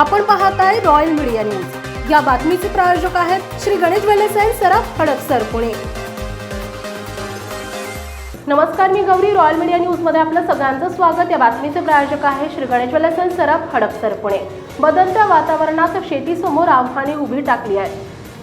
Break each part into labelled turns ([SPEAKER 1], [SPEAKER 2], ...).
[SPEAKER 1] आपण पाहत आहे रॉयल मीडिया न्यूज या बातमीचे प्रायोजक आहेत श्री गणेश वेलेसाई अँड सराफ हडपसर पुणे. नमस्कार मी गौरी. रॉयल मीडिया न्यूजमध्ये आपलं सगळ्यांचं स्वागत. या बातमीचे प्रायोजक आहे श्री गणेश वेलेस अँड सराफ हडपसर पुणे. बदलत्या वातावरणात शेतीसमोर आव्हाने उभी टाकली आहेत.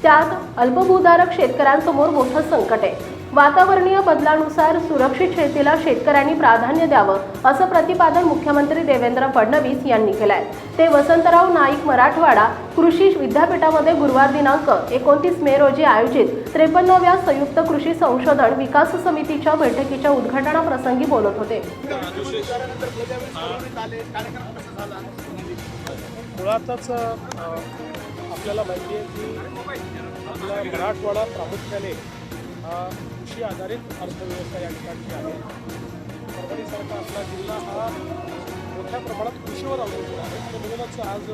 [SPEAKER 1] त्यात अल्पभूधारक शेतकऱ्यांसमोर मोठं संकट आहे. वातावरणीय बदलानुसार सुरक्षित शेतीला शेतकऱ्यांनी प्राधान्य द्यावं असं प्रतिपादन मुख्यमंत्री देवेंद्र फडणवीस यांनी केलंय. ते वसंतराव नाईक मराठवाडा कृषी विद्यापीठामध्ये गुरुवार दिनांक एकोणतीस मे रोजी आयोजित त्रेपन्नाव्या संयुक्त कृषी संशोधन विकास समितीच्या बैठकीच्या उद्घाटनाप्रसंगी बोलत होते.
[SPEAKER 2] मुळातच आपल्याला माहिती आहे की आपला मराठवाडा प्रामुख्याने कृषी आधारित अर्थव्यवस्था या ठिकाणची आहे. परभणीसारखा आपला जिल्हा हा मोठ्या प्रमाणात कृषीवर अवलंबून आहे. आणि म्हणूनच आज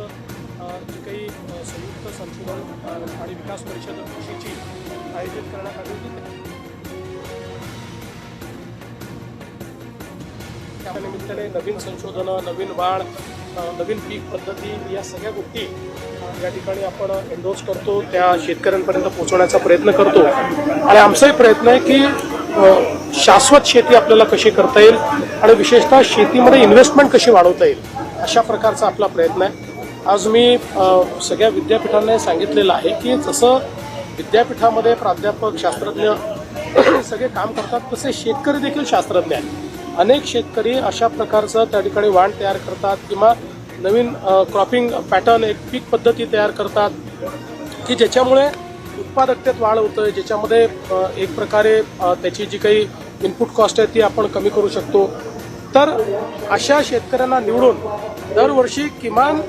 [SPEAKER 2] जी काही संयुक्त संशोधन आणि विकास परिषद कृषीची आयोजित करण्यात आली होती त्या निमित्ताने नवीन संशोधनं नवीन वाढ नवीन पीक पद्धती या सगळ्या गोष्टी या ठिकाणी आपण एन्डोर्स करतो त्या शेतकऱ्यांपर्यंत पोहोचवण्याचा प्रयत्न करतो. आणि आमचाही प्रयत्न आहे की शाश्वत शेती आपल्याला कशी करता येईल आणि विशेषतः शेतीमध्ये इन्व्हेस्टमेंट कशी वाढवता येईल अशा प्रकारचा आपला प्रयत्न आहे. आज मी सगळ्या विद्यापीठांना सांगितलेलं आहे की जसं विद्यापीठामध्ये प्राध्यापक शास्त्रज्ञ सगळे काम करतात तसे शेतकरी देखील शास्त्रज्ञ आहेत. अनेक शेतकरी अशा प्रकारचं त्या ठिकाणी वाण तयार करतात किंवा नवीन क्रॉपिंग पॅटर्न एक पीक पद्धती तयार करतात की ज्याच्यामुळे उत्पादकतेत वाढ होतं ज्याच्यामध्ये एक प्रकारे त्याची जी काही इनपुट कॉस्ट आहे ती आपण कमी करू शकतो. तर अशा शेतकऱ्यांना निवडून दरवर्षी किमान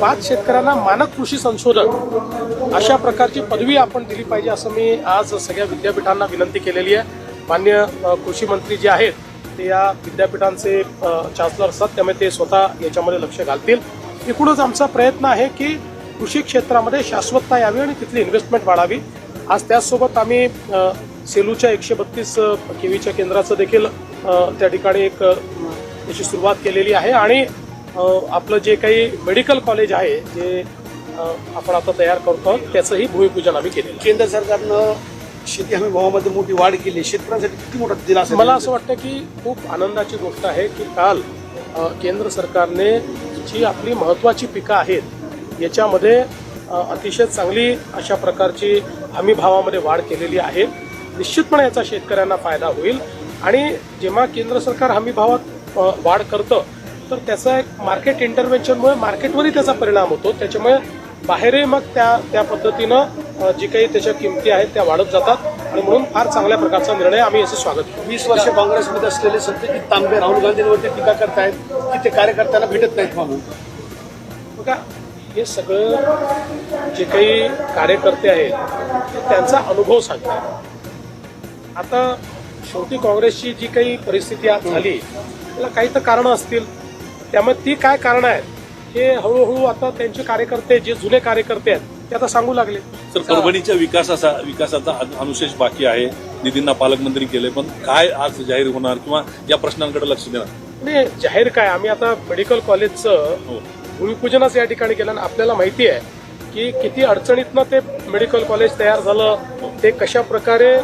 [SPEAKER 2] पाच शेतकऱ्यांना मानक कृषी संशोधन अशा प्रकारची पदवी आपण दिली पाहिजे असं मी आज सगळ्या विद्यापीठांना विनंती केलेली आहे. मान्य कृषी मंत्री जे आहेत ते या विद्यापीठांचे चान्सलर असतात त्यामुळे ते स्वतः याच्यामध्ये लक्ष घालतील. एकूणच आमचा प्रयत्न आहे की कृषी क्षेत्रामध्ये शाश्वतता यावी आणि तिथली इन्व्हेस्टमेंट वाढावी. आज त्याचसोबत आम्ही सेलूच्या एकशे बत्तीस केवीच्या केंद्राचं देखील त्या ठिकाणी एक त्याची सुरुवात केलेली आहे आणि आपलं जे काही मेडिकल कॉलेज आहे जे आपण आता तयार करतो त्याचंही भूमिपूजन आम्ही केलं
[SPEAKER 3] केंद्र सरकारनं शेती हमी भावामध्ये मोठी वाढ केली शेतकऱ्यांसाठी किती मोठा दिलासा
[SPEAKER 2] मला असं वाटतं की खूप आनंदाची गोष्ट आहे की काल केंद्र सरकारने जी आपली महत्त्वाची पिकं आहेत याच्यामध्ये अतिशय चांगली अशा प्रकारची हमी भावामध्ये वाढ केलेली आहे. निश्चितपणे याचा शेतकऱ्यांना फायदा होईल. आणि जेव्हा केंद्र सरकार हमी भावात वाढ करतं तर त्याचा एक मार्केट इंटरव्हेन्शनमुळे मार्केटवरही त्याचा परिणाम होतो. त्याच्यामुळे बाहेरही मग त्या त्या पद्धतीनं जी काही त्याच्या किमती आहेत त्या वाढत जातात आणि म्हणून फार चांगल्या प्रकारचा निर्णय आम्ही याचं स्वागत करतो.
[SPEAKER 3] वीस वर्ष काँग्रेसमध्ये असलेले सत्यजित तांबे राहुल गांधींवरती टीका करतायत की ते कार्यकर्त्यांना भेटत नाहीत म्हणून.
[SPEAKER 2] बघा हे सगळं जे काही कार्यकर्ते आहेत ते त्यांचा अनुभव सांगतात. आता शेवटी काँग्रेसची जी काही परिस्थिती आज झाली त्याला काही तर कारणं असतील. त्यामुळे ती काय कारणं आहेत हे हळूहळू आता त्यांचे कार्यकर्ते जे जुने कार्यकर्ते आहेत ते आता सांगू लागले.
[SPEAKER 4] तर परभणीच्या विकासाचा विकासाचा अनु- अनुशेष बाकी आहे. निधींना पालकमंत्री केले पण काय आज जाहीर होणार किंवा या प्रश्नांकडे लक्ष देणार?
[SPEAKER 2] म्हणजे जाहीर काय? आम्ही आता मेडिकल कॉलेजचं
[SPEAKER 4] हो.
[SPEAKER 2] भूमिपूजनच या ठिकाणी केलं आणि आपल्याला माहिती आहे की किती अडचणीतनं ते मेडिकल कॉलेज तयार झालं. ते कशा प्रकारे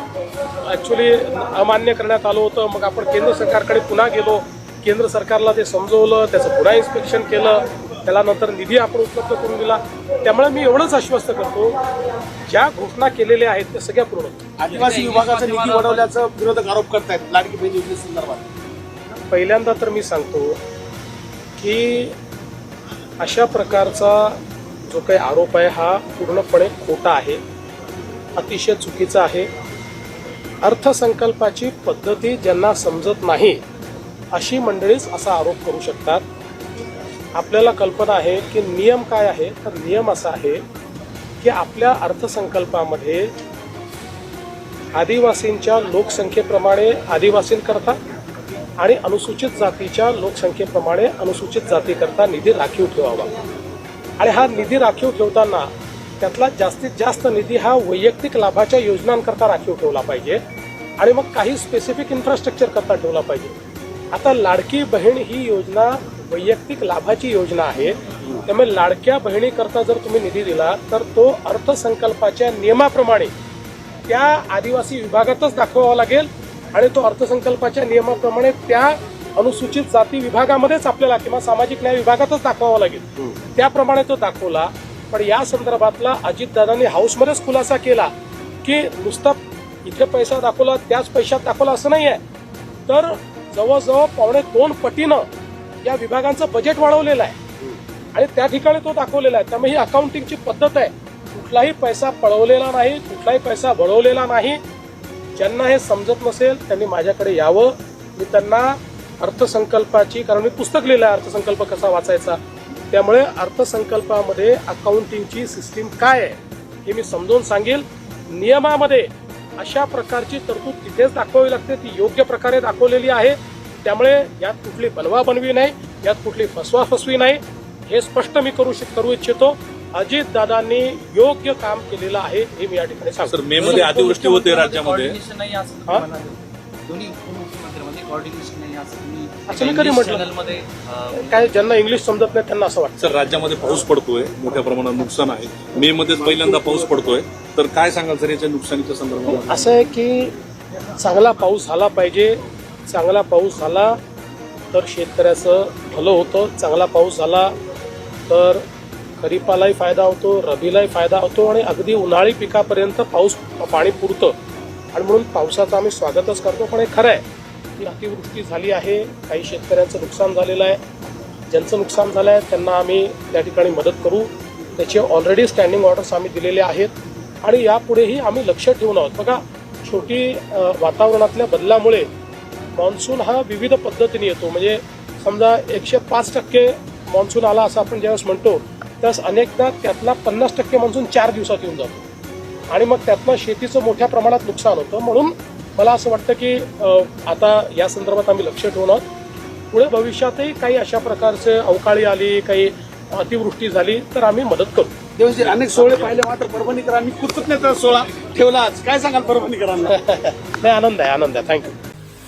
[SPEAKER 2] ऍक्च्युली अमान्य करण्यात आलं होतं. मग आपण केंद्र सरकारकडे पुन्हा गेलो. केंद्र सरकारला ते समजवलं. त्याचं पुन्हा इन्स्पेक्शन केलं. त्याला नंतर निधी आपण उपलब्ध करून दिला. त्यामुळे मी एवढंच आश्वस्त करतो ज्या घोषणा केलेल्या आहेत त्या सगळ्या पूर्ण.
[SPEAKER 3] आदिवासी विभागाचा निधी वाढवल्याचं विरोधक आरोप करतायत लाडकी बहीण योजनेसंदर्भात
[SPEAKER 2] पहिल्यांदा तर मी सांगतो की अशा प्रकारचा जो काही आरोप आहे हा पूर्णपणे खोटा आहे अतिशय चुकीचा आहे. अर्थसंकल्पाची पद्धती ज्यांना समजत नाही अशी मंडळीच असा आरोप करू शकतात. आपल्याला कल्पना आहे की नियम काय आहे? तर नियम असा आहे की आपल्या अर्थसंकल्पामध्ये आदिवासींच्या लोकसंख्येप्रमाणे आदिवासींकरता आणि अनुसूचित जातीच्या लोकसंख्येप्रमाणे अनुसूचित जातीकरता निधी राखीव ठेवावा. आणि हा निधी राखीव ठेवताना त्यातला जास्तीत जास्त निधी हा वैयक्तिक लाभाच्या योजनांकरता राखीव ठेवला पाहिजे आणि मग काही स्पेसिफिक इन्फ्रास्ट्रक्चर करता ठेवला पाहिजे. आता लाडकी बहीण ही योजना वैयक्तिक लाभाची योजना आहे. त्यामुळे लाडक्या बहिणीकरता जर तुम्ही निधी दिला तर तो अर्थसंकल्पाच्या नियमाप्रमाणे त्या आदिवासी विभागातच दाखवावा लागेल आणि तो अर्थसंकल्पाच्या नियमाप्रमाणे त्या अनुसूचित जाती विभागामध्येच आपल्याला किंवा सामाजिक न्याय विभागातच दाखवावा लागेल. त्याप्रमाणे तो दाखवला. पण या संदर्भातला अजितदादांनी हाऊसमध्येच खुलासा केला की नुसता इथे पैसा दाखवला त्याच पैशात दाखवला असं नाही आहे तर जवळजवळ पावणे दोन पटीनं या विभागांचं बजेट वाढवलेलं आहे. आणि त्या ठिकाणी तो दाखवलेला आहे. त्यामुळे ही अकाउंटिंगची पद्धत आहे. कुठलाही पैसा पळवलेला नाही कुठलाही पैसा वळवलेला नाही. ज्यांना हे समजत नसेल त्यांनी माझ्याकडे यावं. मी त्यांना अर्थसंकल्पाची कारण मी पुस्तक लिहिलं आहे अर्थसंकल्प कसा वाचायचा? त्यामुळे अर्थसंकल्पामध्ये अकाउंटिंगची सिस्टीम काय आहे हे मी समजावून सांगेल. नियमामध्ये अशा प्रकारची तरतूद तिथेच दाखवावी लागते ती योग्य प्रकारे दाखवलेली आहे. त्यामुळे यात कुठली बनवा बनवी नाही यात कुठली फसवा फसवी नाही हे स्पष्ट मी करू करू इच्छितो. अजित दादांनी योग्य काम केलेलं आहे हे मी या ठिकाणी
[SPEAKER 4] सर
[SPEAKER 2] सांगतो
[SPEAKER 4] मे मध्ये अतिवृष्टी होते राज्यामध्ये.
[SPEAKER 5] असं
[SPEAKER 2] मी कधी म्हटलं? काय ज्यांना इंग्लिश समजत नाही त्यांना असं वाटतं.
[SPEAKER 4] सर राज्यामध्ये पाऊस पडतोय मोठ्या प्रमाणात नुकसान आहे. मे मध्येच पहिल्यांदा पाऊस पडतोय. तर काय सांगाल सर याच्या नुकसानीच्या संदर्भात
[SPEAKER 2] असं आहे की चांगला पाऊस झाला पाहिजे चांगला पाऊस झाला तर शेतकऱ्याचं भलं होतं. चांगला पाऊस झाला तर खरीपालाही फायदा होतो रबीलाही फायदा होतो आणि अगदी उन्हाळी पिकापर्यंत पाऊस पाणी पुरतं. आणि म्हणून पावसाचं आम्ही स्वागतच करतो. पण हे खरं आहे की अतिवृष्टी झाली आहे काही शेतकऱ्यांचं नुकसान झालेलं आहे. ज्यांचं नुकसान झालं आहे त्यांना आम्ही त्या ठिकाणी मदत करू. त्याचे ऑलरेडी स्टँडिंग ऑर्डर्स आम्ही दिलेले आहेत. आणि यापुढेही आम्ही लक्ष ठेवून आहोत. बघा छोटी वातावरणातल्या बदलामुळे मान्सून हा विविध पद्धतीने येतो. म्हणजे समजा एकशे पाच टक्के मान्सून आला असं आपण ज्यावेळेस म्हणतो त्यावेळेस अनेकदा त्यातला पन्नास टक्के मान्सून चार दिवसात येऊन जातो. आणि मग त्यातनं शेतीचं मोठ्या प्रमाणात नुकसान होतं. म्हणून मला असं वाटतं की आता या संदर्भात आम्ही लक्ष ठेवून आहोत. पुढे भविष्यातही काही अशा प्रकारचे अवकाळी आली काही अतिवृष्टी झाली तर आम्ही मदत करू.
[SPEAKER 3] देवजी अनेक सोहळे पाहिले मात्र परभणीकरांनी. कृतज्ञता सोहळा ठेवला आज. काय सांगाल परभणीकरांना?
[SPEAKER 2] नाही आनंद आहे आनंद आहे. थँक्यू